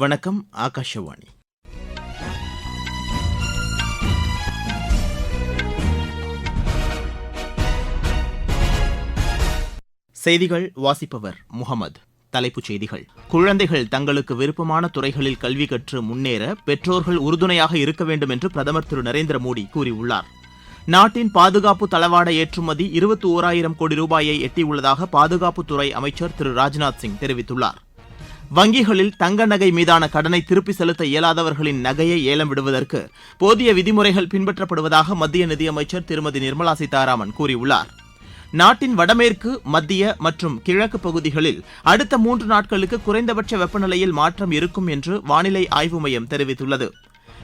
வணக்கம் ஆகாஷவாணி. செய்திகள் வாசிப்பவர் முகமது. தலைப்புச் செய்திகள். குழந்தைகள் தங்களுக்கு விருப்பமான துறைகளில் கல்வி கற்று முன்னேற பெற்றோர்கள் உறுதுணையாக இருக்க வேண்டும் என்று பிரதமர் திரு. நரேந்திர மோடி கூறியுள்ளார். நாட்டின் பாதுகாப்பு தளவாட ஏற்றுமதி இருபத்தி ஓராயிரம் கோடி ரூபாயை எட்டியுள்ளதாக பாதுகாப்புத்துறை அமைச்சர் திரு. ராஜ்நாத் சிங் தெரிவித்துள்ளார். வங்கிகளில் தங்க நகை மீதான கடனை திருப்பி செலுத்த இயலாதவர்களின் நகையை ஏலம் விடுவதற்கு போதிய விதிமுறைகள் பின்பற்றப்படுவதாக மத்திய நிதியமைச்சர் திருமதி நிர்மலா சீதாராமன் கூறியுள்ளார். நாட்டின் வடமேற்கு மத்திய மற்றும் கிழக்கு பகுதிகளில் அடுத்த மூன்று நாட்களுக்கு குறைந்தபட்ச வெப்பநிலையில் மாற்றம் இருக்கும் என்று வானிலை ஆய்வு மையம் தெரிவித்துள்ளது.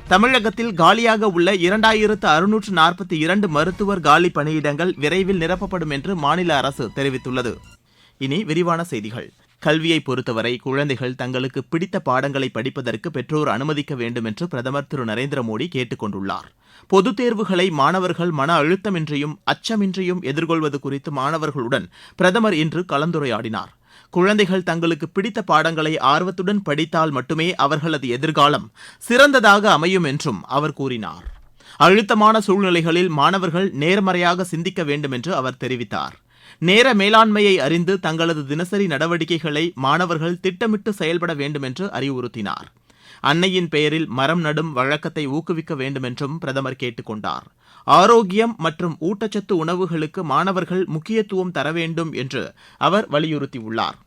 தமிழகத்தில் காலியாக உள்ள இரண்டாயிரத்து அறுநூற்று நாற்பத்தி இரண்டு மருத்துவர் காலி பணியிடங்கள் விரைவில் நிரப்பப்படும் என்று மாநில அரசு தெரிவித்துள்ளது. இனி விரிவான செய்திகள். கல்வியை பொறுத்தவரை குழந்தைகள் தங்களுக்கு பிடித்த பாடங்களை படிப்பதற்கு பெற்றோர் அனுமதிக்க வேண்டும் என்று பிரதமர் திரு. நரேந்திர மோடி கேட்டுக் கொண்டுள்ளார். பொதுத் தேர்வுகளை மாணவர்கள் மன அழுத்தமின்றியும் அச்சமின்றியும் எதிர்கொள்வது குறித்து மாணவர்களுடன் பிரதமர் இன்று கலந்துரையாடினார். குழந்தைகள் தங்களுக்கு பிடித்த பாடங்களை ஆர்வத்துடன் படித்தால் மட்டுமே அவர்களது எதிர்காலம் சிறந்ததாக அமையும் என்றும் அவர் கூறினார். அழுத்தமான சூழ்நிலைகளில் மாணவர்கள் நேர்மறையாக சிந்திக்க வேண்டும் என்று அவர் தெரிவித்தார். நேர மேலாண்மையை அறிந்து தங்களது தினசரி நடவடிக்கைகளை மாணவர்கள் திட்டமிட்டு செயல்பட வேண்டும் என்று அறிவுறுத்தினார். அன்னையின் பெயரில் மரம் நடும் வழக்கத்தை ஊக்குவிக்க வேண்டும் என்றும் பிரதமர் கேட்டுக் கொண்டார் ஆரோக்கியம் மற்றும் ஊட்டச்சத்து உணவுகளுக்கு மாணவர்கள் முக்கியத்துவம் தர வேண்டும் என்று அவர் வலியுறுத்தியுள்ளார்.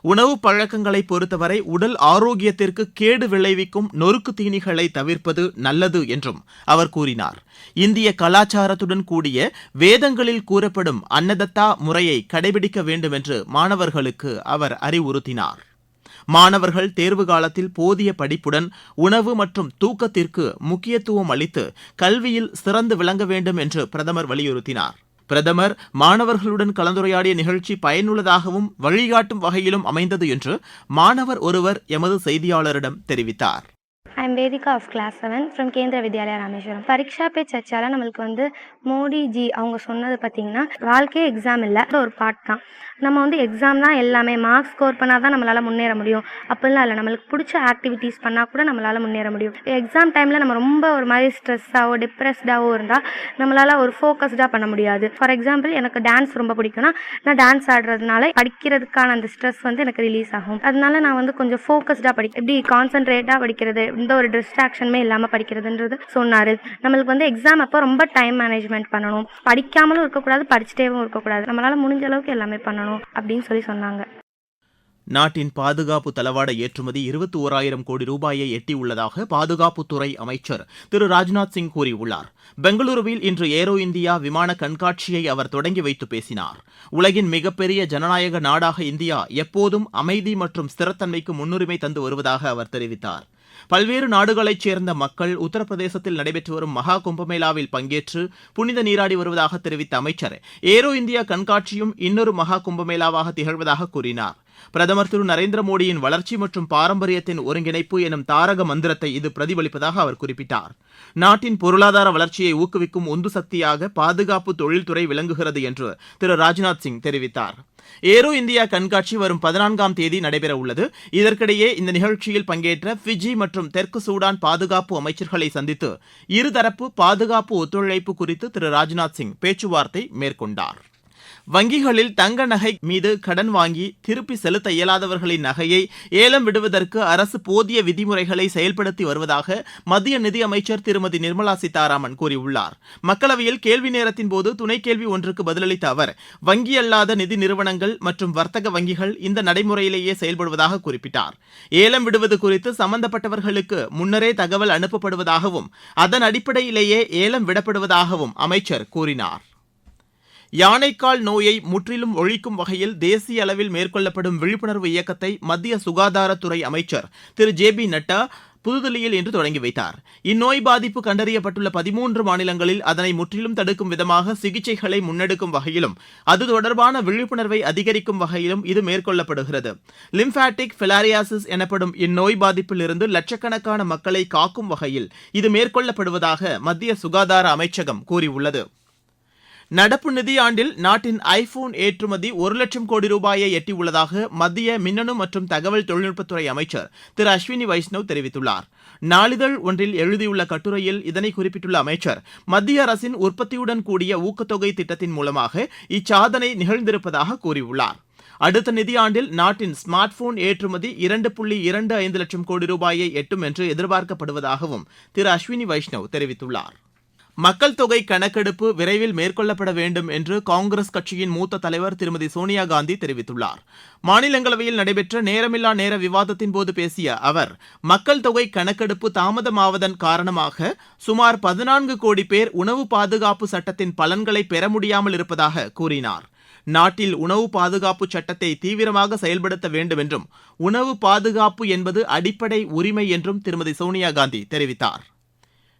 உணவு பழக்கங்களை பொறுத்தவரை உடல் ஆரோக்கியத்திற்கு கேடு விளைவிக்கும் நொறுக்கு தீனிகளை தவிர்ப்பது நல்லது என்றும் அவர் கூறினார். இந்திய கலாச்சாரத்துடன் கூடிய வேதங்களில் கூறப்படும் அன்னதத்தா முறையை கடைபிடிக்க வேண்டும் என்று மாணவர்களுக்கு அவர் அறிவுறுத்தினார். மாணவர்கள் தேர்வு காலத்தில் போதிய படிப்புடன் உணவு மற்றும் தூக்கத்திற்கு முக்கியத்துவம் அளித்து கல்வியில் சிறந்து விளங்க வேண்டும் என்று பிரதமர் வலியுறுத்தினார். பிரதமர் மாணவர்களுடன் கலந்துரையாடிய நிகழ்ச்சி பயனுள்ளதாகவும் வழிகாட்டும் வகையிலும் அமைந்தது என்று மாணவர் ஒருவர் எமது செய்தியாளரிடம் தெரிவித்தார். I am Vedika of class seven from Kendriya Vidyalaya Rameswaram பரீட்சா பே சர்ச்சால நம்மளுக்கு வந்து மோடிஜி அவங்க சொன்னது பார்த்தீங்கன்னா வாழ்க்கையே எக்ஸாம் இல்லை ஒரு பாட் தான் நம்ம வந்து எக்ஸாம் தான் எல்லாமே மார்க்ஸ் ஸ்கோர் பண்ணால் தான் நம்மளால் முன்னேற முடியும். அப்படிலாம் இல்லை. நம்மளுக்கு பிடிச்ச ஆக்டிவிட்டீஸ் பண்ணால் கூட நம்மளால் முன்னேற முடியும். எக்ஸாம் டைமில் நம்ம ரொம்ப ஒரு மாதிரி ஸ்ட்ரெஸ்ஸாகவோ டிப்ரெஸ்டாகவோ இருந்தால் நம்மளால் ஒரு ஃபோக்கஸ்டாக பண்ண முடியாது. ஃபார் எக்ஸாம்பிள் எனக்கு டான்ஸ் ரொம்ப பிடிக்கும்னா நான் டான்ஸ் ஆடுறதுனால படிக்கிறதுக்கான அந்த ஸ்ட்ரெஸ் வந்து எனக்கு ரிலீஸ் ஆகும். அதனால நான் வந்து கொஞ்சம் ஃபோக்கஸ்டாக படி எப்படி கான்சென்ட்ரேட்டாக படிக்கிறது எந்த ஒரு டிஸ்ட்ராக்ஷனுமே இல்லாமல் படிக்கிறதுன்றது சொன்னார். நம்மளுக்கு வந்து எக்ஸாம் அப்போ ரொம்ப டைம் மேனேஜ்மெண்ட் பண்ணணும். படிக்காமலும் இருக்கக்கூடாது படிச்சுட்டேவும் இருக்கக்கூடாது. நம்மளால் முடிஞ்ச அளவுக்கு எல்லாமே பண்ணணும். அப்படின்னு சொல்லி சொன்னாங்க. நாட்டின் பாதுகாப்பு தளவாட ஏற்றுமதி இருபத்தி ஓராயிரம் கோடி ரூபாயை எட்டியுள்ளதாக பாதுகாப்புத்துறை அமைச்சர் திரு ராஜ்நாத் சிங் கூறியுள்ளார். பெங்களூருவில் இன்று ஏரோ இந்தியா விமான கண்காட்சியை அவர் தொடங்கி வைத்து பேசினார். உலகின் மிகப்பெரிய ஜனநாயக நாடாக இந்தியா எப்போதும் அமைதி மற்றும் ஸ்திரத்தன்மைக்கு முன்னுரிமை தந்து வருவதாக அவர் தெரிவித்தார். பல்வேறு நாடுகளைச் சேர்ந்த மக்கள் உத்தரப்பிரதேசத்தில் நடைபெற்று வரும் மகா கும்பமேளாவில் பங்கேற்று புனித நீராடி வருவதாக தெரிவித்த அமைச்சர் ஏரோ இந்தியா கண்காட்சியும் இன்னொரு மகா கும்பமேளாவாக திகழ்வதாக கூறினார். பிரதமர் திரு நரேந்திர மோடியின் வளர்ச்சி மற்றும் பாரம்பரியத்தின் ஒருங்கிணைப்பு எனும் தாரக மந்திரத்தை இது பிரதிபலிப்பதாக அவர் குறிப்பிட்டார். நாட்டின் பொருளாதார வளர்ச்சியை ஊக்குவிக்கும் உந்து சக்தியாக பாதுகாப்பு தொழில்துறை விளங்குகிறது என்று திரு ராஜ்நாத் சிங் தெரிவித்தார். ஏரோ இந்தியா கண்காட்சி வரும் பதினான்காம் தேதி நடைபெற உள்ளது. இதற்கிடையே இந்த நிகழ்ச்சியில் பங்கேற்ற பிஜி மற்றும் தெற்கு சூடான் பாதுகாப்பு அமைச்சர்களை சந்தித்து இருதரப்பு பாதுகாப்பு ஒத்துழைப்பு குறித்து திரு ராஜ்நாத் சிங் பேச்சுவார்த்தை மேற்கொண்டார். வங்கிகளில் தங்க நகை மீது கடன் வாங்கி திருப்பி செலுத்த இயலாதவர்களின் நகையை ஏலம் விடுவதற்கு அரசு போதிய விதிமுறைகளை செயல்படுத்தி வருவதாக மத்திய நிதியமைச்சர் திருமதி நிர்மலா சீதாராமன் கூறியுள்ளார். மக்களவையில் கேள்வி நேரத்தின் போது துணை கேள்வி ஒன்றுக்கு பதிலளித்த அவர் வங்கி அல்லாத நிதி நிறுவனங்கள் மற்றும் வர்த்தக வங்கிகள் இந்த நடைமுறையிலேயே செயல்படுவதாக குறிப்பிட்டார். ஏலம் விடுவது குறித்து சம்பந்தப்பட்டவர்களுக்கு முன்னரே தகவல் அனுப்பப்படுவதாகவும் அதன் அடிப்படையிலேயே ஏலம் விடப்படுவதாகவும் அமைச்சர் கூறினார். யானைக்கால் நோயை முற்றிலும் ஒழிக்கும் வகையில் தேசிய அளவில் மேற்கொள்ளப்படும் விழிப்புணர்வு இயக்கத்தை மத்திய சுகாதாரத்துறை அமைச்சர் திரு. ஜே. பி. நட்டா புதுதில்லியில் இன்று தொடங்கி வைத்தார். இந்நோய் பாதிப்பு கண்டறியப்பட்டுள்ள பதிமூன்று மாநிலங்களில் அதனை முற்றிலும் தடுக்கும் விதமாக சிகிச்சைகளை முன்னெடுக்கும் வகையிலும் அது தொடர்பான விழிப்புணர்வை அதிகரிக்கும் வகையிலும் இது மேற்கொள்ளப்படுகிறது. லிம்பாட்டிக் பிலாரியாசிஸ் எனப்படும் இந்நோய் பாதிப்பிலிருந்து லட்சக்கணக்கான மக்களை காக்கும் வகையில் இது மேற்கொள்ளப்படுவதாக மத்திய சுகாதார அமைச்சகம் கூறியுள்ளது. நடப்பு நிதியாண்டில் நாட்டின் ஐபோன் ஏற்றுமதி ஒரு லட்சம் கோடி ரூபாயை எட்டியுள்ளதாக மத்திய மின்னணு மற்றும் தகவல் தொழில்நுட்பத்துறை அமைச்சர் திரு அஸ்வினி வைஷ்ணவ் தெரிவித்துள்ளார். நாளிதழ் ஒன்றில் எழுதியுள்ள கட்டுரையில் இதனை குறிப்பிட்டுள்ள அமைச்சர் மத்திய அரசின் உற்பத்தியுடன் கூடிய ஊக்கத்தொகை திட்டத்தின் மூலமாக இச்சாதனை நிகழ்ந்திருப்பதாக கூறியுள்ளார். அடுத்த நிதியாண்டில் நாட்டின் ஸ்மார்ட் போன் ஏற்றுமதி இரண்டு புள்ளி இரண்டு ஐந்து லட்சம் கோடி ரூபாயை எட்டும் என்று எதிர்பார்க்கப்படுவதாகவும் திரு அஸ்வினி வைஷ்ணவ் தெரிவித்துள்ளார். மக்கள் தொகை கணக்கெடுப்பு விரைவில் மேற்கொள்ளப்பட வேண்டும் என்று காங்கிரஸ் கட்சியின் மூத்த தலைவர் திருமதி சோனியா காந்தி தெரிவித்துள்ளார். மாநிலங்களவையில் நடைபெற்ற நேரமில்லா நேர விவாதத்தின் போது பேசிய அவர் மக்கள் தொகை கணக்கெடுப்பு தாமதமாவதன் காரணமாக சுமார் பதினான்கு கோடி பேர் உணவு பாதுகாப்பு சட்டத்தின் பலன்களை பெற முடியாமல் இருப்பதாக கூறினார். நாட்டில் உணவு பாதுகாப்பு சட்டத்தை தீவிரமாக செயல்படுத்த வேண்டும் என்றும் உணவு பாதுகாப்பு என்பது அடிப்படை உரிமை என்றும் திருமதி சோனியா காந்தி தெரிவித்தார்.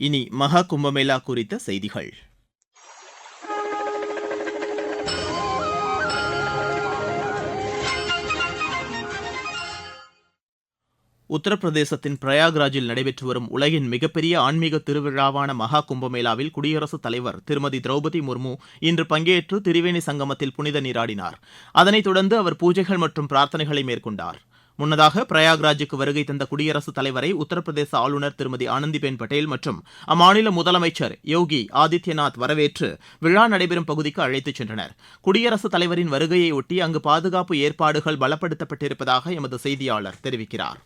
இனி மகா கும்பமேளா குறித்த செய்திகள். உத்தரப்பிரதேசத்தின் பிரயாக்ராஜில் நடைபெற்று வரும் உலகின் மிகப்பெரிய ஆன்மீக திருவிழாவான மகா கும்பமேளாவில் குடியரசுத் தலைவர் திருமதி திரௌபதி முர்மு இன்று பங்கேற்று திரிவேணி சங்கமத்தில் புனித நீராடினார். அதனைத் தொடர்ந்து அவர் பூஜைகள் மற்றும் பிரார்த்தனைகளை மேற்கொண்டார். முன்னதாக பிரயாக்ராஜுக்கு வருகை தந்த குடியரசுத் தலைவரை உத்தரப்பிரதேச ஆளுநர் திருமதி ஆனந்திபென் பட்டேல் மற்றும் அம்மாநில முதலமைச்சர் யோகி ஆதித்யநாத் வரவேற்று விழா நடைபெறும் பகுதிக்கு அழைத்துச் சென்றனர். குடியரசுத் தலைவரின் வருகையையொட்டி அங்கு பாதுகாப்பு ஏற்பாடுகள் பலப்படுத்தப்பட்டிருப்பதாக எமது செய்தியாளர் தெரிவிக்கிறார்.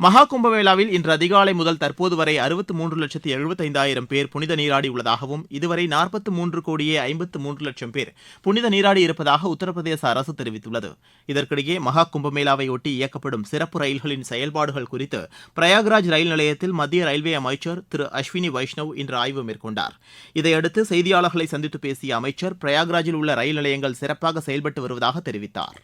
மகா கும்பமேளாவில் இன்று அதிகாலை முதல் தற்போது வரை அறுபத்து மூன்று லட்சத்து எழுபத்தைந்தாயிரம் பேர் புனித நீராடி உள்ளதாகவும் இதுவரை நாற்பத்து மூன்று கோடியே ஐம்பத்து மூன்று லட்சம் பேர் புனித நீராடி இருப்பதாக உத்தரப்பிரதேச அரசு தெரிவித்துள்ளது. இதற்கிடையே மகா கும்பமேளாவையொட்டி இயக்கப்படும் சிறப்பு ரயில்களின் செயல்பாடுகள் குறித்து பிரயாக்ராஜ் ரயில் நிலையத்தில் மத்திய ரயில்வே அமைச்சர் திரு அஸ்வினி வைஷ்ணவ் இன்று ஆய்வு மேற்கொண்டார். இதையடுத்து செய்தியாளர்களை சந்தித்து பேசிய அமைச்சர் பிரயாக்ராஜில் உள்ள ரயில் நிலையங்கள் சிறப்பாக செயல்பட்டு வருவதாக தெரிவித்தார்.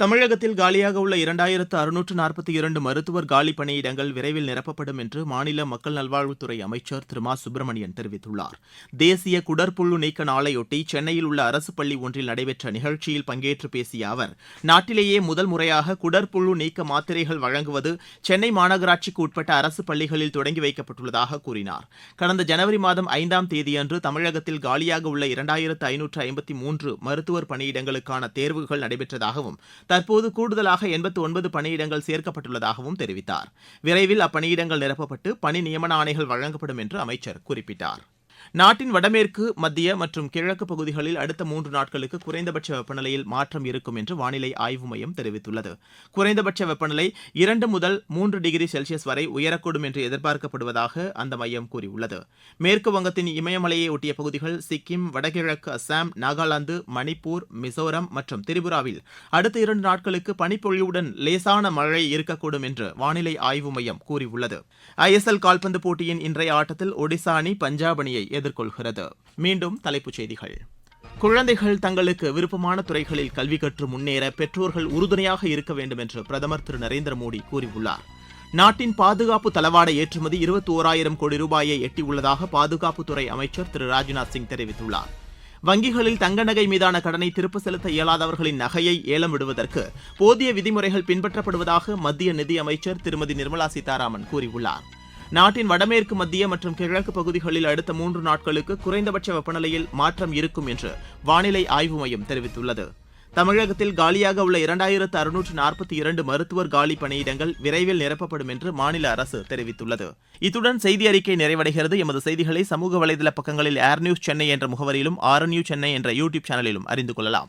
தமிழகத்தில் காலியாக உள்ள இரண்டாயிரத்து அறுநூற்று நாற்பத்தி இரண்டு மருத்துவர் காலி பணியிடங்கள் விரைவில் நிரப்பப்படும் என்று மாநில மக்கள் நல்வாழ்வுத்துறை அமைச்சர் திரு மா சுப்பிரமணியன் தெரிவித்துள்ளார். தேசிய குடற்புழு நீக்க நாளையொட்டி சென்னையில் உள்ள அரசு பள்ளி ஒன்றில் நடைபெற்ற நிகழ்ச்சியில் பங்கேற்று பேசிய அவர் நாட்டிலேயே முதல் முறையாக குடற்புழு நீக்க மாத்திரைகள் வழங்குவது சென்னை மாநகராட்சிக்கு உட்பட்ட அரசு பள்ளிகளில் தொடங்கி வைக்கப்பட்டுள்ளதாக கூறினார். கடந்த ஜனவரி மாதம் ஐந்தாம் தேதியன்று தமிழகத்தில் காலியாக உள்ள இரண்டாயிரத்து ஐநூற்று ஐம்பத்தி மூன்று மருத்துவர் பணியிடங்களுக்கான தேர்வுகள் நடைபெற்றதாகவும் தற்போது கூடுதலாக எண்பத்து ஒன்பது பணியிடங்கள் சேர்க்கப்பட்டுள்ளதாகவும் தெரிவித்தார். விரைவில் அப்பணியிடங்கள் நிரப்பப்பட்டு பணி நியமன ஆணைகள் வழங்கப்படும் என்று அமைச்சர் குறிப்பிட்டார். நாட்டின் வடமேற்கு மத்திய மற்றும் கிழக்கு பகுதிகளில் அடுத்த மூன்று நாட்களுக்கு குறைந்தபட்ச வெப்பநிலையில் மாற்றம் இருக்கும் என்று வானிலை ஆய்வு மையம் தெரிவித்துள்ளது. குறைந்தபட்ச வெப்பநிலை இரண்டு முதல் மூன்று டிகிரி செல்சியஸ் வரை உயரக்கூடும் என்று எதிர்பார்க்கப்படுவதாக அந்த மையம் கூறியுள்ளது. மேற்கு வங்கத்தின் இமயமலையை ஒட்டிய பகுதிகள் சிக்கிம் வடகிழக்கு அசாம் நாகாலாந்து மணிப்பூர் மிசோரம் மற்றும் திரிபுராவில் அடுத்த இரண்டு நாட்களுக்கு பனிப்பொழிவுடன் லேசான மழை இருக்கக்கூடும் என்று வானிலை ஆய்வு மையம் கூறியுள்ளது. ஐஎஸ்எல் கால்பந்து போட்டியின் இன்றைய ஆட்டத்தில் ஒடிசா அணி பஞ்சாப் அணியை எதிர்கொள்கிறது. மீண்டும் தலைப்புச் செய்திகள். குழந்தைகள் தங்களுக்கு விருப்பமான துறைகளில் கல்வி கற்று முன்னேற பெற்றோர்கள் உறுதுணையாக இருக்க வேண்டும் என்று பிரதமர் திரு. நரேந்திர மோடி கூறியுள்ளார். நாட்டின் பாதுகாப்பு தளவாட ஏற்றுமதி இருபத்தி ஓராயிரம் கோடி ரூபாயை எட்டியுள்ளதாக பாதுகாப்புத்துறை அமைச்சர் திரு. ராஜ்நாத் சிங் தெரிவித்துள்ளார். வங்கிகளில் தங்க நகை மீதான கடனை திரும்ப செலுத்த இயலாதவர்களின் நகையை ஏலம் விடுவதற்கு போதிய விதிமுறைகள் பின்பற்றப்படுவதாக மத்திய நிதியமைச்சர் திருமதி நிர்மலா சீதாராமன் கூறியுள்ளார். நாட்டின் வடமேற்கு மத்திய மற்றும் கிழக்கு பகுதிகளில் அடுத்த மூன்று நாட்களுக்கு குறைந்தபட்ச வெப்பநிலையில் மாற்றம் இருக்கும் என்று வானிலை ஆய்வு மையம் தெரிவித்துள்ளது. தமிழகத்தில் காலியாக உள்ள இரண்டாயிரத்து அறுநூற்று நாற்பத்தி இரண்டு மருத்துவர் காலி பணியிடங்கள் விரைவில் நிரப்பப்படும் என்று மாநில அரசு தெரிவித்துள்ளது. இத்துடன் செய்தி அறிக்கை நிறைவடைகிறது. எமது செய்திகளை சமூக வலைதள பக்கங்களில் ஏர் நியூஸ் சென்னை என்ற முகவரியிலும் ஆர் நியூஸ் சென்னை என்ற யூடியூப் சேனலிலும் அறிந்து கொள்ளலாம்.